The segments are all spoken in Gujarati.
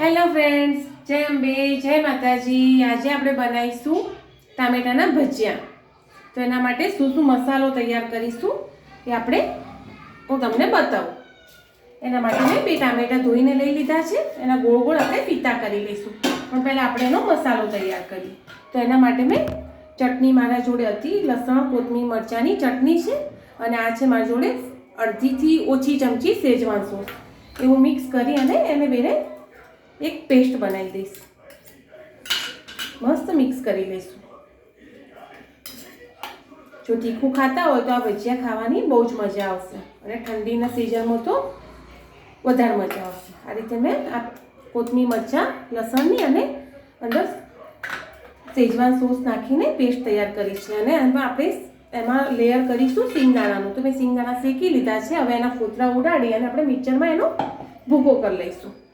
હેલો ફ્રેન્ડ્સ જય અંબે, જય માતાજી. આજે આપણે બનાવીશું ટામેટાના ભજીયા. તો એના માટે શું શું મસાલો તૈયાર કરીશું એ આપણે હું તમને બતાવું. એના માટે મેં બે ટામેટા ધોઈને લઈ લીધા છે. એના ગોળ ગોળ આપણે પીતા કરી લઈશું. પણ પહેલાં આપણે એનો મસાલો તૈયાર કરીએ. તો એના માટે મેં ચટણી મારા જોડે હતી, લસણ, કોથમીર, મરચાંની ચટણી છે અને આ છે મારા જોડે અડધીથી ઓછી ચમચી સેજવાન સોસ. એવું મિક્સ કરી અને એને બેને એક પેસ્ટ બનાવી દઈશ. મસ્ત મિક્સ કરી લઈશું. જો તીખું ખાતા હોય તો આ ભજીયા ખાવાની બહુ જ મજા આવશે. અને ઠંડીના સિઝનમાં તો વધારે મજા આવશે. આ રીતે મેં આ કોતમી મરચાં, લસણની અને અંદર સેજવાન સોસ નાખીને પેસ્ટ તૈયાર કરી છે. અને એમાં આપણે એમાં લેયર કરીશું સિંગદાણાનું તો મેં સિંગદાણા શેકી લીધા છે. હવે એના ફોતરા ઉડાડી અને આપણે મિક્સરમાં એનો ભૂકો કરી લઈશું.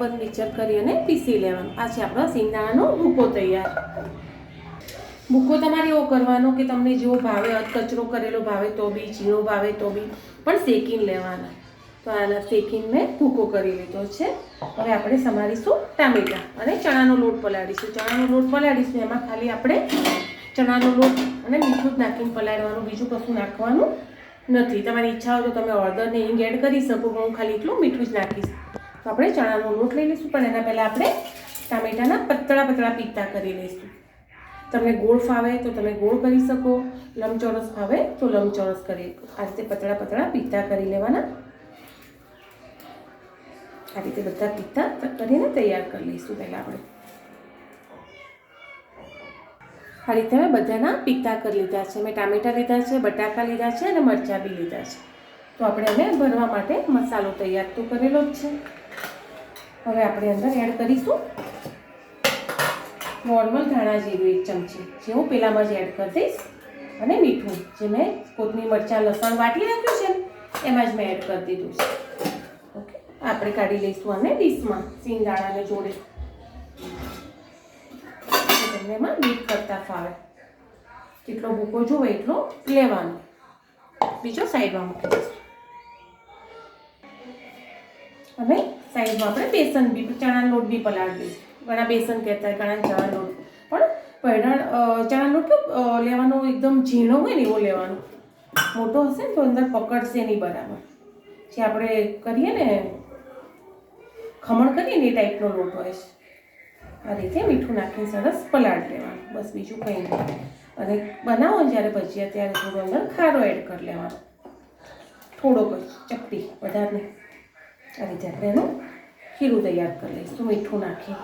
બંધ મિક્સર કરી અને પીસી લેવાનું. આ છે આપણો સિંગદાણાનો ભૂકો તૈયાર. ભૂકો તમારે એવો કરવાનો કે તમને જેવો ભાવે કચરો કરેલો ભાવે તો બી, ઝીણો ભાવે તો બી, પણ શેકીને લેવાના. તો આના શેકીને મેં ભૂકો કરી લીધો છે. હવે આપણે સમારીશું ટામેટા અને ચણાનો લોટ પલાળીશું. ચણાનો લોટ પલાળીશું, એમાં ખાલી આપણે ચણાનો લોટ અને મીઠું જ નાખીને પલાળવાનું, બીજું કશું નાખવાનું નથી. તમારી ઈચ્છા હોય તો તમે ઓર્ડરને હિંગ એડ કરી શકો હું ખાલી એટલું મીઠું જ નાખીશ. આપણે ચણાનો લોટ લઈ લઈશું, પણ એના પહેલાં આપણે ટામેટાના પતળા પતળા પીતા કરી લઈશું. તમને ગોળ ફાવે તો તમે ગોળ કરી શકો, લંબચોરસ ફાવે તો લંબચોરસ કરી આ રીતે પતળા પતળા પીતા કરી લેવાના. આ રીતે બધા પીતા કરીને તૈયાર કરી લઈશું પહેલાં આપણે. આ રીતે મેં બધાના પીતા કરી લીધા છે. મેં ટામેટા લીધા છે, બટાકા લીધા છે અને મરચાં બી લીધા છે. તો આપણે હવે ભરવા માટે મસાલો તૈયાર તો કરેલો જ છે. હવે આપણે અંદર એડ કરીશું. નોર્મલ ધાણા જીરું એક ચમચી, જે હું પેલામાં જ એડ કરી દઈશ. અને મીઠું, જે મેં કોથમીર, મરચાં, લસણ વાટી રાખ્યું છે એમાં જ મેં એડ કરી દીધું છે. ઓકે આપણે કાઢી લઈશું અને ડીશમાં સિંગદાણાને જોડે. તમને એમાં બીટ કરતા ફાવે. જેટલો ભૂકો જોવે એટલો લેવાનો. બીજો સાઈડમાં મૂકી દઈશું. સાઈડમાં આપણે બેસન બી ચણા લોટ બી પલાળવી ઘણા બેસન કહેતા હોય, ઘણા ચણા લોટ. પણ પહેરણ ચણા લોટ લેવાનો એકદમ ઝીણો હોય ને એવો લેવાનો. મોટો હશે ને તો અંદર પકડશે નહીં બરાબર. જે આપણે કરીએ ને, ખમણ કરીએ ને એ ટાઈપનો લોટ હોય છે. આ રીતે મીઠું નાખીને સરસ પલાળ લેવાનું. બસ બીજું કંઈ નહીં. અને બનાવો જ્યારે ભજીયા, ત્યારે થોડો અંદર ખારો એડ કરી લેવાનો. થોડોક જ, ચપટી, વધારે નહીં. આ રીતે આપણે એનું ખીરું તૈયાર કરી લઈશું મીઠું નાખી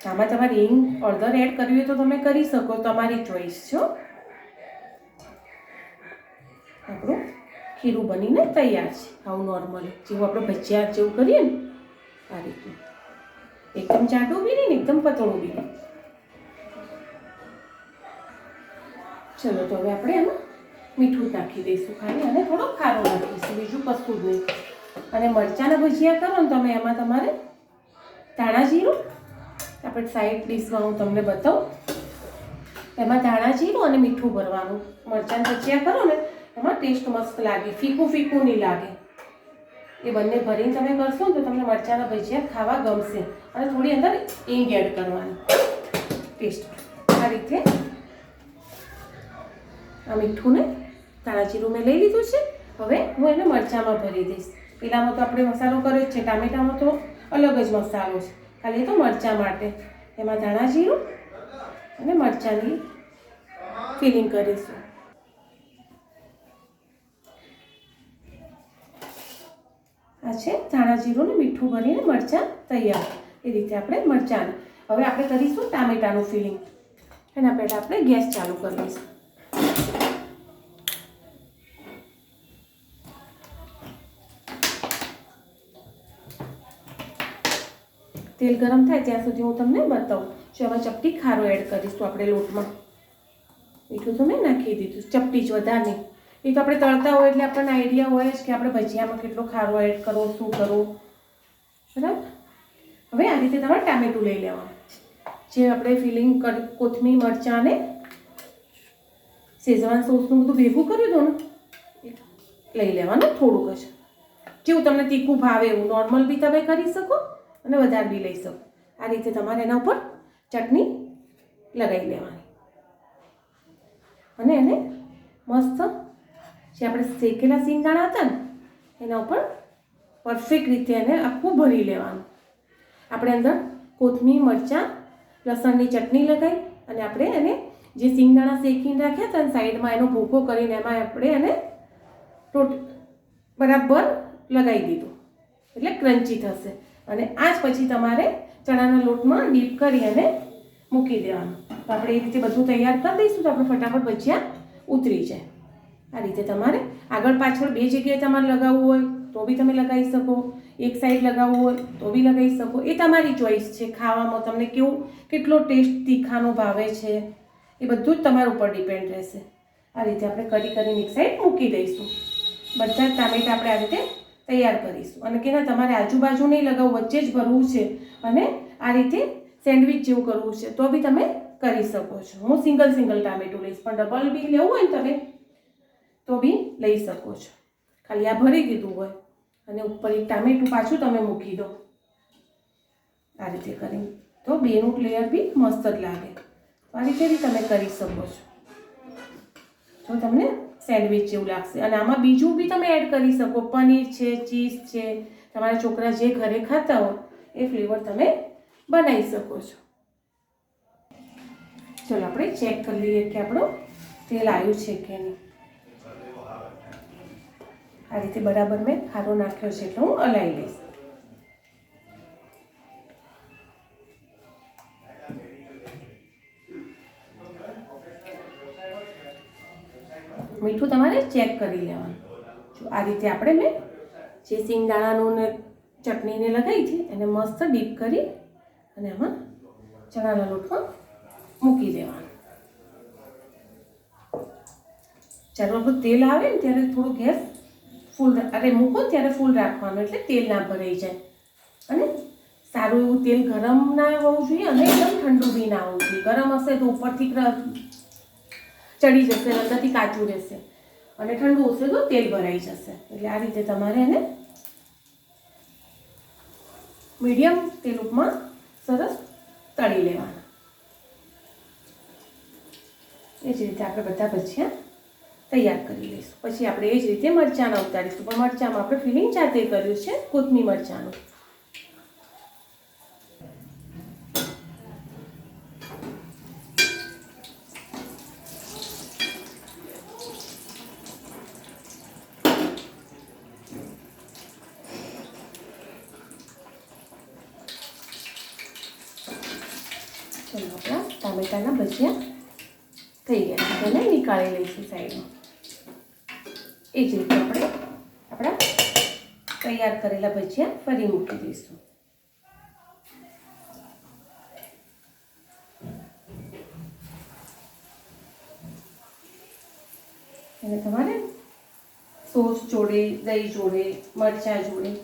આમાં તમારે હિંગ ઓર્ડર એડ કરવી હોય તો તમે કરી શકો તમારી ચોઈસ છો આપણું ખીરું બનીને તૈયાર છે આવું નોર્મલી જેવું આપણે ભજીયા જેવું કરીએ ને આ રીતનું એકદમ જાડું બી નહીં એકદમ પતળું બી નહીં ચલો તો હવે આપણે એમાં મીઠું નાખી દઈશું ખાલી અને થોડો ખારો નાખીશું, બીજું કશું જ નહીં. અને મરચાંના ભજીયા કરો ને તમે, એમાં તમારે ધાણા જીરું, આપણે સાઈડ ડીશમાં હું તમને બતાવું. એમાં ધાણા જીરું અને મીઠું ભરવાનું. મરચાંના ભજીયા કરો ને, એમાં ટેસ્ટ મસ્ત લાગે, ફીકું ફીકું નહીં લાગે. એ બંને ભરીને તમે કરશો ને તો તમને મરચાંના ભજીયા ખાવા ગમશે. અને થોડી અંદર ઈંગ એડ કરવાની. ટેસ્ટ આ રીતે આ મીઠુંને ધાણા જીરું મેં લઈ લીધું છે. હવે હું એને મરચાંમાં ભરી દઈશ. પેલામાં તો આપણે મસાલો કર્યો જ છે. ટામેટામાં તો અલગ જ મસાલો છે. ખાલી તો મરચાં માટે. એમાં ધાણા જીરું અને મરચાંની ફિલિંગ કરીશું. આ છે ધાણા જીરું ને મીઠું ભરીને મરચાં તૈયાર. એ રીતે આપણે મરચાં હવે આપણે કરીશું ટામેટાનું ફિલિંગ. એના પહેલાં આપણે ગેસ ચાલુ કરી તેલ ગરમ થાય ત્યાં સુધી હું તમને બતાવું. જો એમાં ચપટી ખારો એડ કરીશું આપણે લોટમાં. મીઠું તો મેં નાખી દીધું. ચપટી જ વધારે એ તો આપણે તળતા હોય એટલે આપણને આઈડિયા હોય જ કે આપણે ભજીયામાં કેટલો ખારો એડ કરવો શું કરો. બરાબર? હવે આ રીતે તમારે ટામેટું લઈ લેવા જે આપણે ફિલિંગ કરી, કોથમીર, મરચાં અને શેઝવાન સોસનું બધું ભેગું કર્યું હતું ને લઈ લેવાનું થોડુંક જ. જેવું તમને તીખું ભાવે એવું. નોર્મલ બી તમે કરી શકો. અને વધારે બી લઈ શકો. આ રીતે તમારે એના ઉપર ચટણી લગાવી લેવાની. અને એને મસ્ત જે આપણે શેકેલા સિંગદાણા હતા ને, એના ઉપર પરફેક્ટ રીતે એને આખું ભરી લેવાનું. આપણે અંદર કોથમીર, મરચાં, લસણની ચટણી લગાવી અને આપણે એને જે સિંગદાણા શેકીને રાખ્યા હતા ને સાઈડમાં એનો ભૂકો કરીને એમાં આપણે એને ટોટ બરાબર લગાવી દીધું. એટલે ક્રન્ચી થશે. અને આ જ પછી તમારે ચણાના લોટમાં ડીપ કરી અને મૂકી દેવાનું. તો આપણે એ રીતે બધું તૈયાર કરી દઈશું તો આપણે ફટાફટ ભજીયા ઉતરી જાય. આ રીતે તમારે આગળ પાછળ બે જગ્યાએ તમારે લગાવવું હોય તો બી તમે લગાવી શકો, એક સાઈડ લગાવવું હોય તો બી લગાવી શકો. એ તમારી ચોઈસ છે ખાવામાં તમને કેવું, કેટલો ટેસ્ટ તીખાનો ભાવે છે, એ બધું જ તમારા ઉપર ડિપેન્ડ રહેશે. આ રીતે આપણે કરી કરીને એક સાઈડ મૂકી દઈશું. બધા જ ટામેટા આપણે આ રીતે તૈયાર કરીશું. અને કે ના તમારે આજુબાજુ નહીં લગાવવું, વચ્ચે જ ભરવું છે. અને આ રીતે સેન્ડવિચ જેવું કરવું છે. તો બી તમે કરી શકો છો. હું સિંગલ સિંગલ ટામેટું લઈશ, પણ ડબલ બી લેવું હોય ને તમે, તો બી લઈ શકો છો. ખાલી આ ભરી દીધું હોય. અને ઉપર એક ટામેટું પાછું તમે મૂકી દો. આ રીતે કરીને. તો બેનું લેયર બી મસ્ત જ લાગે. આ રીતે બી તમે કરી શકો છો. તો તમને સેન્ડવિચ જેવું લાગશે. અને આમાં બીજું બી તમે એડ કરી શકો. પનીર છે, ચીઝ છે, તમારા છોકરા જે ઘરે ખાતા હોય, એ ફ્લેવર તમે બનાવી શકો છો. ચલો, આપણે ચેક કરી લઈએ કે આપણું તેલ આવ્યું છે કે નહીં. આ રીતે બરાબર મેં ખારો નાખ્યો છે એટલે હું હલાવી લઈશ. મીઠું તમારે ચેક કરી લેવાનું. જો આ રીતે આપણે મેં જે સિંગદાણાનું ને ચટણીને લગાવી છે, એને મસ્ત ડીપ કરી અને એમાં ચણાના લોટમાં મૂકી દેવાનું. જ્યારે આપણું તેલ આવે ને ત્યારે થોડું ગેસ ફૂલ અરે મૂકો ત્યારે ફૂલ રાખવાનું એટલે તેલ ના ભરાઈ જાય. અને સારું એવું તેલ ગરમ ના હોવું જોઈએ અને એકદમ ઠંડુ બી ના હોવું જોઈએ. ગરમ હશે તો ઉપરથી ચડી જશે અંદરથી કાચું રહેશે. અને ઠંડુ હશે તો તેલ ભરાઈ જશે. એટલે આ રીતે તમારે એને મીડિયમ તેલ ઉપમાં સરસ તળી લેવાના. એ જ રીતે આપણે બધા ભજીયા તૈયાર કરી લઈશું. પછી આપણે એ જ રીતે મરચાંના ઉતારીશું. પણ મરચાંમાં આપણે ફિલિંગ જાતે કર્યું છે કોથમી મરચાંનું ચલો ટામેટાના ભજીયા થઈ ગયા છે. તેને નીકાળી લઈશું સાઈડમાં. એ જ રીતે આપણે આપણા તૈયાર કરેલા ભજીયા ફરી મૂકી દઈશું. અને તમારે સોસ જોડે, દહીં જોડે, મરચાં જોડે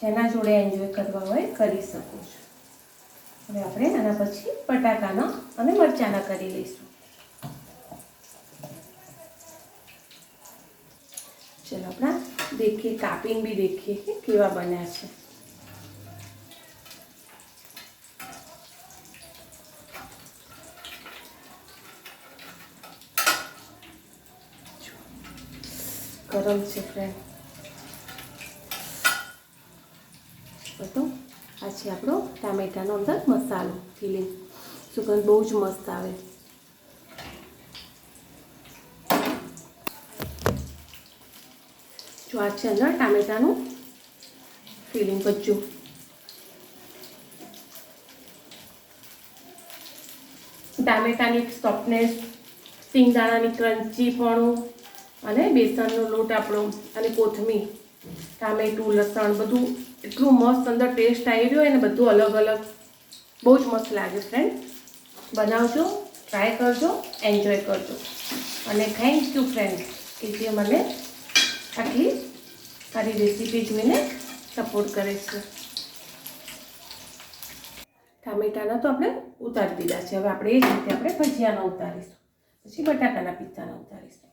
જેના જોડે એન્જોય કરવા હોય કરી શકો છો. હવે આપણે આના પછી બટાકાના અને મરચાંના કરી લઈશું. ચલો આપણા દેખીએ, કાપીને બી દેખીએ કે કેવા બન્યા છે. ગરમ છે ફ્રેન્ડ બધો આ છે આપણો. ટામેટાનો અંદર મસાલો. ફિલિંગ. સુગંધ બહુ જ મસ્ત આવે. જો આ છે અંદર ટામેટાનું ફિલિંગ કચ્ચું ટામેટાની સોફ્ટનેસ સિંગદાણાની ક્રન્ચીપણું અને બેસનનો લોટ આપણો અને કોથમીર. ટામેટું, લસણ બધું એટલું મસ્ત અંદર ટેસ્ટ આવી રહ્યો અને બધું અલગ અલગ. બહુ જ મસ્ત લાગે ફ્રેન્ડ બનાવજો ટ્રાય કરજો એન્જોય કરજો. અને થેન્ક યુ ફ્રેન્ડ કે જે મને આટલી સારી રેસીપી જોઈને સપોર્ટ કરે છે. ટામેટાના તો આપણે ઉતારી દીધા છે. હવે આપણે એ જ રીતે આપણે ભજીયાના ઉતારીશું. પછી બટાકાના પિત્તાના ઉતારીશું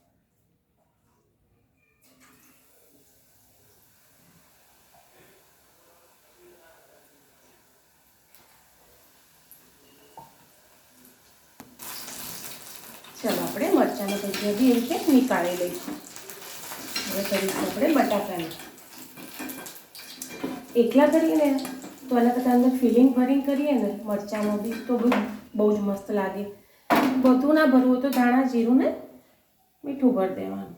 ચાલો આપણે મરચાંના ભજીયા બી એ રીતે નીકાળી લઈશું. હવે કરીશું આપણે બટાકાની. એકલા કરીએ ને તો એના કરતાં અંદર ફિલિંગ ભરીને કરીએ ને મરચાંનો બી તો બહુ બહુ જ મસ્ત લાગે. બધું ના ભરવું તો ધાણા, જીરું ને મીઠું ભરી દેવાનું.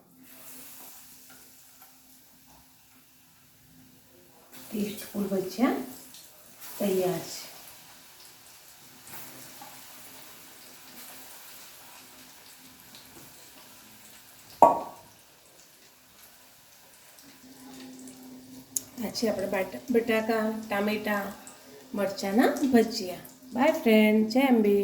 ટેસ્ટફુલ ભજીયા તૈયાર છે. છે આપણે બાટા બટાકા ટામેટા મરચાંના ભજીયા. બાય ફ્રેન્ડ જય